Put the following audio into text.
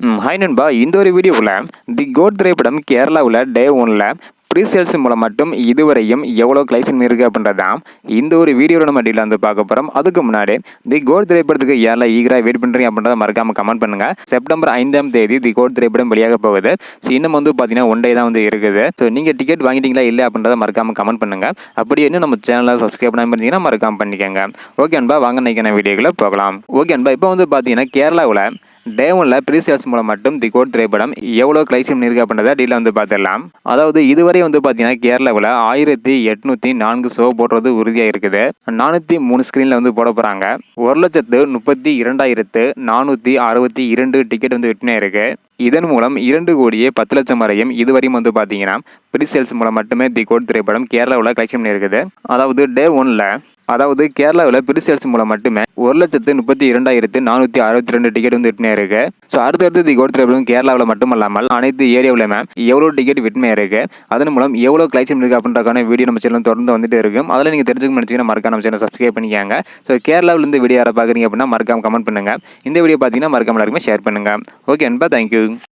ம், ஹாய் நண்பா. இந்த ஒரு வீடியோவில் தி கோட் திரைப்படம் கேரளாவில் டே ஒனில் ப்ரீ சேல்ஸ் மூலம் மட்டும் இதுவரையும் எவ்வளோ கலெக்ஷன் இருக்குது அப்படின்றதான் இந்த ஒரு வீடியோவில் நம்ம வந்து பார்க்க போகிறோம் அதுக்கு முன்னாடி தி கோட் திரைப்படத்துக்கு யாரெல்லாம் ஈகராக வெயிட் பண்ணுறீங்க அப்படின்றத மறக்காமல் கமெண்ட் பண்ணுங்க. செப்டம்பர் ஐந்தாம் தேதி தி கோட் திரைப்படம் வெளியாக போகுது. ஸோ இன்னும் வந்து பார்த்தீங்கன்னா ஒன் டே தான் வந்து இருக்குது. ஸோ நீங்கள் டிக்கெட் வாங்கிட்டீங்களா இல்லை அப்படின்றத மறக்காமல் கமெண்ட் பண்ணுங்க. அப்படி இன்னும் நம்ம சேனலை சப்ஸ்கிரைப் பண்ணாமல் இருந்தீங்கன்னா மறக்காமல் பண்ணிக்கோங்க. ஓகே அன்பா வாங்க நினைக்கிற வீடியோக்குள்ள போகலாம். ஓகே அன்பா இப்போ வந்து பார்த்தீங்கன்னா கேரளாவில் டே ஒன்ல ப்ரீ சேல்ஸ் மூலம் மட்டும் தி கோட் திரைப்படம் எவ்வளோ கலெக்ஷன் இருக்கு அப்படின்றத டீல வந்து பார்த்துடலாம். அதாவது இதுவரை வந்து பார்த்தீங்கன்னா கேரளாவில் ஆயிரத்தி எட்நூத்தி நான்கு ஷோ போடுறது உறுதியாக இருக்குது. நானூற்றி மூணு ஸ்க்ரீனில் வந்து போட போகிறாங்க ஒரு லட்சத்து முப்பத்தி இரண்டாயிரத்து நானூற்றி அறுபத்தி இரண்டு டிக்கெட் வந்து விற்பனை இருக்கு. இதன் மூலம் இரண்டு கோடியே பத்து லட்சம் வரையும் இதுவரையும் வந்து பார்த்தீங்கன்னா ப்ரீ சேல்ஸ் மூலம் மட்டுமே தி கோட் திரைப்படம் கேரளாவில் கலெக்ஷன் பண்ணியிருக்குது அதாவது டே ஒன்ல அதாவது கேரளாவில் ப்ரீ சேல்ஸ் மூலம் மட்டுமே ஒரு லட்சத்து முப்பத்தி இரண்டாயிரத்து நானூற்றி அறுபத்தி ரெண்டு டிக்கெட் வந்து விட்டுனே இருக்கு. ஸோ அடுத்தடுத்து தி கோட் கேரளாவில் மட்டும் இல்லாமல் அனைத்து ஏரியாவிலுமே எவ்வளோ டிக்கெட் விட்டுனே இருக்கு. அதன் மூலம் எவ்வளோ கலெக்ஷன் இருக்கு அப்படின்றக்கான வீடியோ நம்ம சேனல் தொடர்ந்து வந்துட்டு இருக்கும் அதில் நீங்கள் தெரிஞ்சுக்க நினச்சிங்கன்னா மறக்காம நம்ம சேனல் சப்ஸ்கிரைப் பண்ணிக்காங்க. ஸோ கேரளாவிலேருந்து வீடியோ யாரை பார்க்குறீங்க அப்படின்னா மறக்காம கமெண்ட் பண்ணுங்கள் இந்த வீடியோ பார்த்தீங்கன்னா மறக்காம எல்லாருக்குமே ஷேர் பண்ணுங்க. ஓகே அன்பா தேங்க்யூ